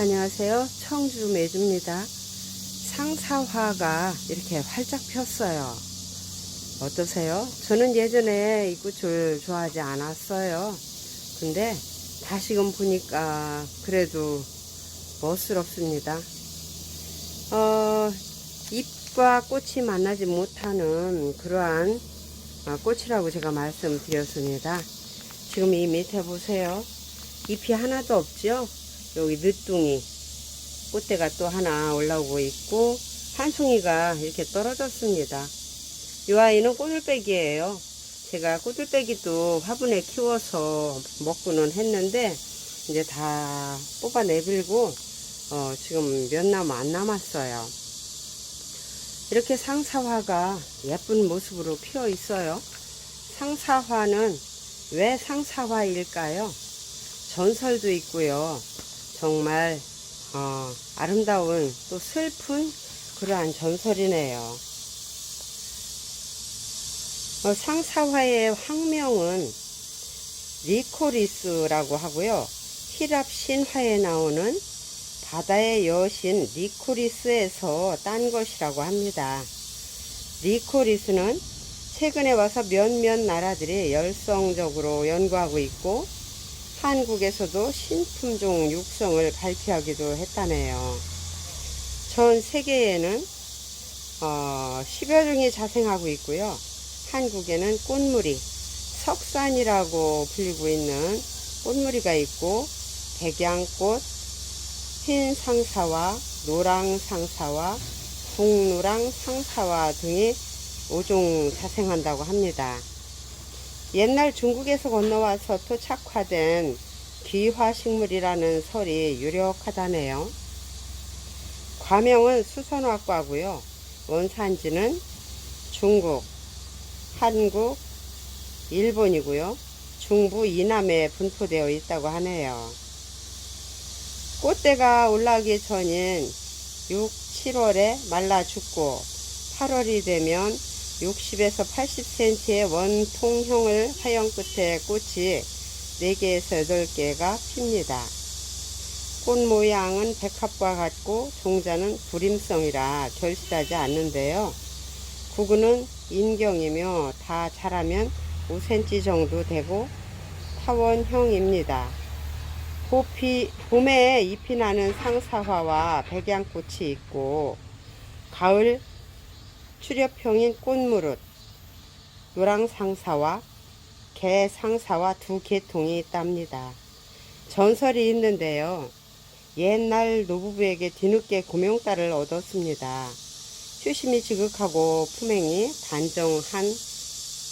안녕하세요. 청주 매주입니다. 상사화가 이렇게 활짝 폈어요. 어떠세요? 저는 예전에 이 꽃을 좋아하지 않았어요. 근데 다시금 보니까 그래도 멋스럽습니다. 어, 잎과 꽃이 만나지 못하는 그러한 아, 꽃이라고 제가 말씀드렸습니다. 지금 이 밑에 보세요. 잎이 하나도 없죠? 여기 늦둥이 꽃대가 또 하나 올라오고 있고 한 송이가 이렇게 떨어졌습니다. 이 아이는 꼬들빼기예요. 제가 꼬들빼기도 화분에 키워서 먹고는 했는데 이제 다 뽑아 내밀고 어, 지금 몇 나무 안 남았어요. 이렇게 상사화가 예쁜 모습으로 피어 있어요. 상사화는 왜 상사화일까요? 전설도 있고요. 정말 어, 아름다운 또 슬픈 그러한 전설이네요. 어, 상사화의 황명은 리코리스라고 하고요. 히랍 신화에 나오는 바다의 여신 리코리스에서 딴 것이라고 합니다. 리코리스는 최근에 와서 몇몇 나라들이 열성적으로 연구하고 있고 한국에서도 신품종 육성을 발표하기도 했다네요. 전 세계에는 어, 10여 종이 자생하고 있고요. 한국에는 꽃무리, 석산이라고 불리고 있는 꽃무리가 있고 백양꽃, 흰 상사와 노랑 상사와 북노랑 상사와 등이 5종 자생한다고 합니다. 옛날 중국에서 건너와서 토착화된 귀화식물이라는 설이 유력하다네요. 과명은 수선화과고요. 원산지는 중국, 한국, 일본이고요. 중부 이남에 분포되어 있다고 하네요. 꽃대가 올라오기 전인 6, 7월에 말라 죽고 8월이 되면 60에서 80cm의 원통형을 화형 끝에 꽃이 4개에서 8개가 핍니다. 꽃 모양은 백합과 같고 종자는 부림성이라 결실하지 않는데요. 구근은 인경이며 다 자라면 5cm 정도 되고 타원형입니다. 봄이, 봄에 잎이 나는 상사화와 백양꽃이 있고 가을 출엽형인 꽃무릇, 노랑상사와 개상사와 두 계통이 있답니다. 전설이 있는데요. 옛날 노부부에게 뒤늦게 고명딸을 얻었습니다. 효심이 지극하고 품행이 단정한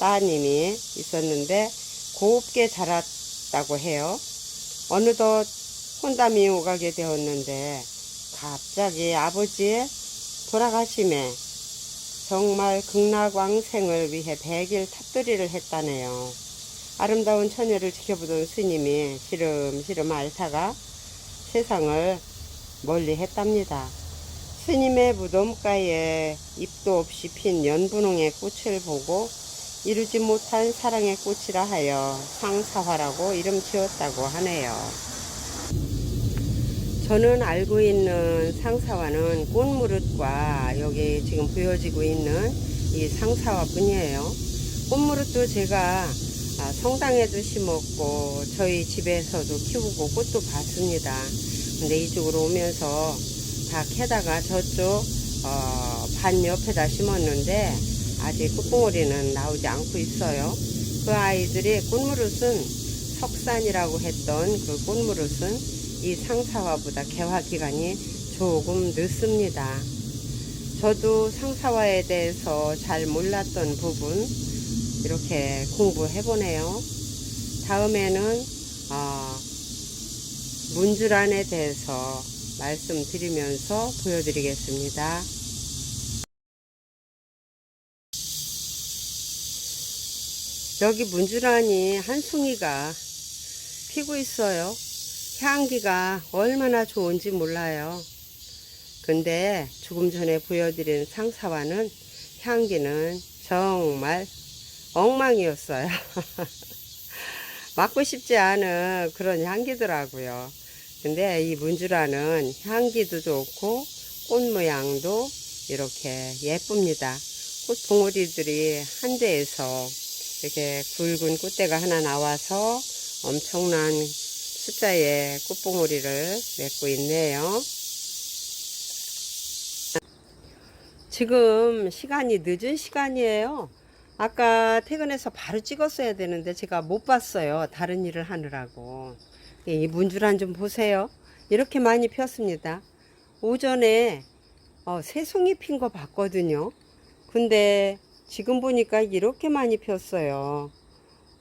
따님이 있었는데 곱게 자랐다고 해요. 어느덧 혼담이 오가게 되었는데 갑자기 아버지의 돌아가심에 정말 극락왕생을 위해 백일 탑돌이를 했다네요. 아름다운 처녀를 지켜보던 스님이 시름시름 앓다가 세상을 멀리 했답니다. 스님의 무덤가에 잎도 없이 핀 연분홍의 꽃을 보고 이루지 못한 사랑의 꽃이라 하여 상사화라고 이름 지었다고 하네요. 저는 알고 있는 상사화는 꽃무릇과 여기 지금 보여지고 있는 이 상사화 뿐이에요. 꽃무릇도 제가 아, 성당에도 심었고 저희 집에서도 키우고 꽃도 봤습니다. 근데 이쪽으로 오면서 다 캐다가 저쪽 어, 반 옆에다 심었는데 아직 꽃봉오리는 나오지 않고 있어요. 그 아이들이 꽃무릇은 석산이라고 했던 그 꽃무릇은 이 상사화보다 개화 기간이 조금 늦습니다. 저도 상사화에 대해서 잘 몰랐던 부분 이렇게 공부해 보네요. 다음에는 어, 문주란에 대해서 말씀드리면서 보여드리겠습니다. 여기 문주란이 한 송이가 피고 있어요. 향기가 얼마나 좋은지 몰라요. 근데 조금 전에 보여드린 상사화는 향기는 정말 엉망이었어요. 맡고 싶지 않은 그런 향기더라고요. 근데 이 문주라는 향기도 좋고 꽃 모양도 이렇게 예쁩니다. 꽃 봉오리들이 한 대에서 이렇게 굵은 꽃대가 하나 나와서 엄청난 숫자의 꽃봉오리를 맺고 있네요. 지금 시간이 늦은 시간이에요. 아까 퇴근해서 바로 찍었어야 되는데 제가 못 봤어요. 다른 일을 하느라고. 이 문주란 좀 보세요. 이렇게 많이 폈습니다. 오전에 어, 새송이 핀 거 봤거든요. 근데 지금 보니까 이렇게 많이 폈어요.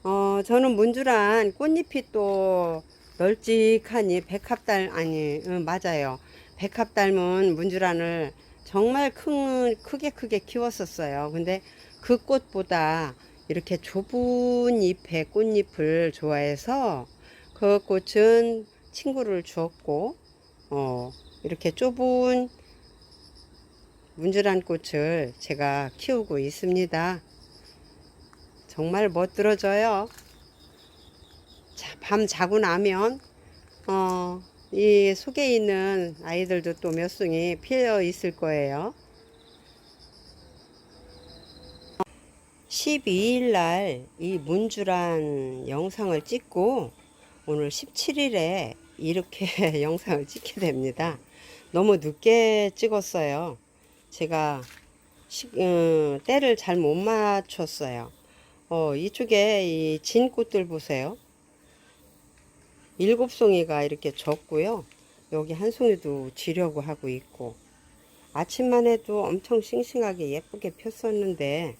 어, 저는 문주란 꽃잎이 또 널찍하니 백합달 아니 응, 맞아요. 백합 닮은 문주란을 정말 큰 크게 크게 키웠었어요. 근데 그 꽃보다 이렇게 좁은 잎의 꽃잎을 좋아해서 그 꽃은 친구를 주었고 어, 이렇게 좁은 문주란 꽃을 제가 키우고 있습니다. 정말 멋들어져요. 자, 밤 자고 나면 어, 이 속에 있는 아이들도 또 몇 송이 피어 있을 거예요. 12일 날 이 문주란 영상을 찍고 오늘 17일에 이렇게 영상을 찍게 됩니다. 너무 늦게 찍었어요. 제가 시, 음, 때를 잘 못 맞췄어요. 어, 이쪽에 이 진 꽃들 보세요. 일곱 송이가 이렇게 졌고요. 여기 한 송이도 지려고 하고 있고 아침만 해도 엄청 싱싱하게 예쁘게 폈었는데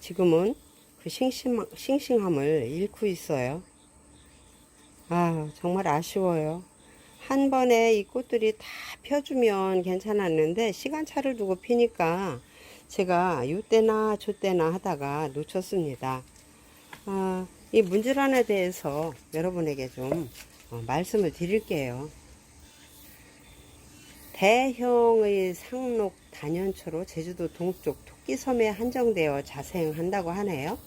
지금은 그 싱싱, 싱싱함을 잃고 있어요. 아, 정말 아쉬워요. 한 번에 이 꽃들이 다 펴주면 괜찮았는데 시간차를 두고 피니까 제가 이때나 저때나 하다가 놓쳤습니다. 아, 이 문질환에 대해서 여러분에게 좀 어, 말씀을 드릴게요. 대형의 상록 단연초로 제주도 동쪽 토끼섬에 한정되어 자생한다고 하네요.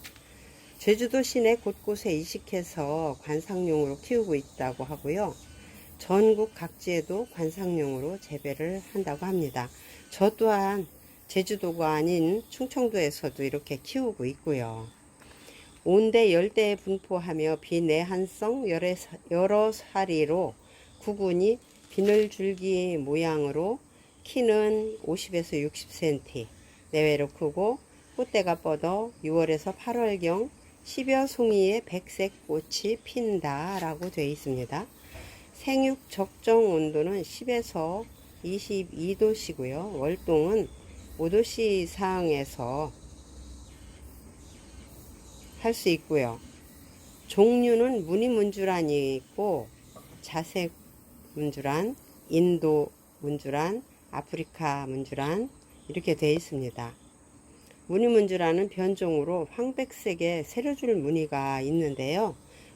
제주도 시내 곳곳에 이식해서 관상용으로 키우고 있다고 하고요. 전국 각지에도 관상용으로 재배를 한다고 합니다. 저 또한 제주도가 아닌 충청도에서도 이렇게 키우고 있고요. 온대 열대에 분포하며 비내한성 여러, 사리로 구근이 비늘줄기 모양으로 키는 50에서 60cm 내외로 크고 꽃대가 뻗어 6월에서 8월경 10여 송이의 백색 꽃이 핀다 라고 되어 있습니다. 생육 적정 온도는 10에서 22도시고요. 월동은 5도씨 이상에서 할수 있고요. 종류는 무늬문주란이 있고 자색 문주란, 인도 문주란, 아프리카 문주란 이렇게 되어 있습니다. 무늬문주란은 변종으로 황백색의 세려줄 무늬가 있는데요.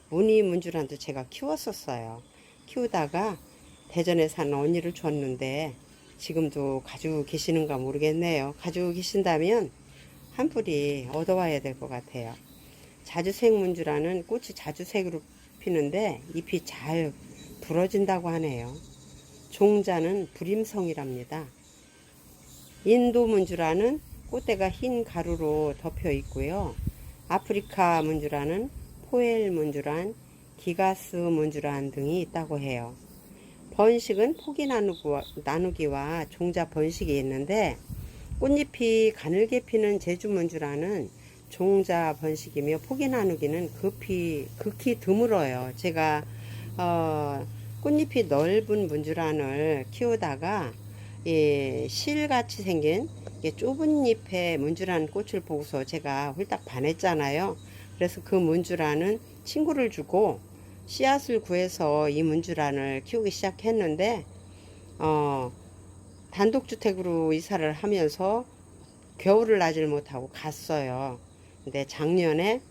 무늬문주란도 제가 키웠었어요. 키우다가 대전에 사는 언니를 줬는데 지금도 가지고 계시는가 모르겠네요. 가지고 계신다면 한 뿌리 얻어와야 될 것 같아요. 자주색 문주라는 꽃이 자주색으로 피는데 잎이 잘 부러진다고 하네요. 종자는 불임성이랍니다. 인도 문주라는 꽃대가 흰 가루로 덮여 있고요. 아프리카 문주라는 포엘 문주란, 기가스 문주란 등이 있다고 해요. 번식은 포기 나누기와, 종자 번식이 있는데 꽃잎이 가늘게 피는 제주 문주라는 종자 번식이며 포기 나누기는 급히 극히 드물어요. 제가 어, 꽃잎이 넓은 문주란을 키우다가 예, 실같이 생긴 좁은 잎의 문주란 꽃을 보고서 제가 홀딱 반했잖아요. 그래서 그 문주란은 친구를 주고 씨앗을 구해서 이 문주란을 키우기 시작했는데 어, 단독주택으로 이사를 하면서 겨울을 나질 못하고 갔어요. 근데 작년에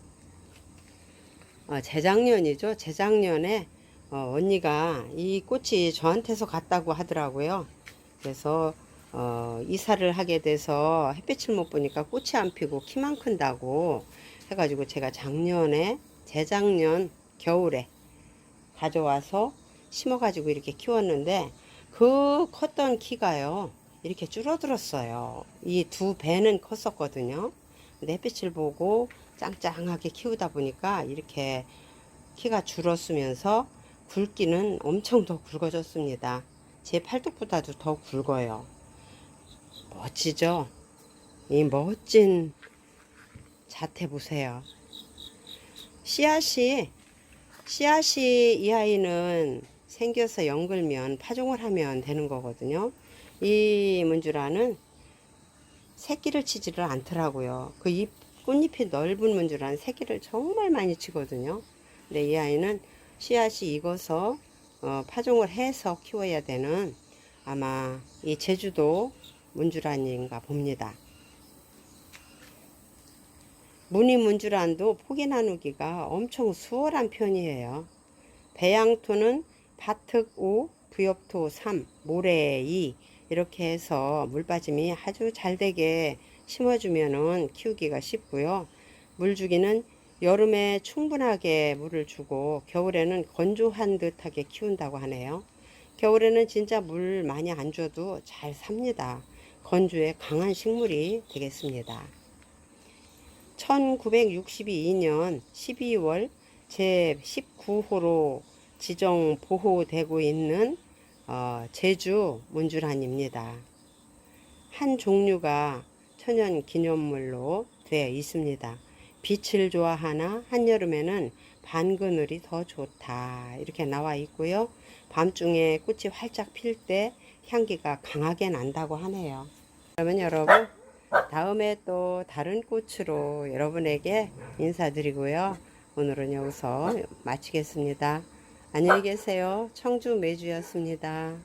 어, 재작년이죠. 재작년에 어, 언니가 이 꽃이 저한테서 갔다고 하더라고요. 그래서 어, 이사를 하게 돼서 햇빛을 못 보니까 꽃이 안 피고 키만 큰다고 해가지고 제가 작년에 재작년 겨울에 가져와서 심어가지고 이렇게 키웠는데 그 컸던 키가요 이렇게 줄어들었어요. 이 두 배는 컸었거든요. 근데 햇빛을 보고 짱짱하게 키우다 보니까 이렇게 키가 줄었으면서 굵기는 엄청 더 굵어졌습니다. 제 팔뚝보다도 더 굵어요. 멋지죠? 이 멋진 자태 보세요. 씨앗이 씨앗이 이 아이는 생겨서 연글면 파종을 하면 되는 거거든요. 이 문주라는 새끼를 치지를 않더라고요. 그 잎, 꽃잎이 넓은 문주라는 새끼를 정말 많이 치거든요. 근데 이 아이는 씨앗이 익어서 어, 파종을 해서 키워야 되는 아마 이 제주도 문주란인가 봅니다. 무늬 문주란도 포기 나누기가 엄청 수월한 편이에요. 배양토는 바특 5, 부엽토 3, 모래 2 이렇게 해서 물 빠짐이 아주 잘 되게 심어주면은 키우기가 쉽고요. 물 주기는 여름에 충분하게 물을 주고 겨울에는 건조한 듯하게 키운다고 하네요. 겨울에는 진짜 물 많이 안 줘도 잘 삽니다. 건조에 강한 식물이 되겠습니다. 1962년 12월 제 19호로 지정 보호되고 있는 어, 제주 문주란입니다. 한 종류가 천연 기념물로 되어 있습니다. 빛을 좋아하나 한여름에는 반그늘이 더 좋다 이렇게 나와 있고요. 밤중에 꽃이 활짝 필 때 향기가 강하게 난다고 하네요. 그러면 여러분 다음에 또 다른 꽃으로 여러분에게 인사드리고요. 오늘은 여기서 마치겠습니다. 안녕히 계세요. 청주 매주였습니다.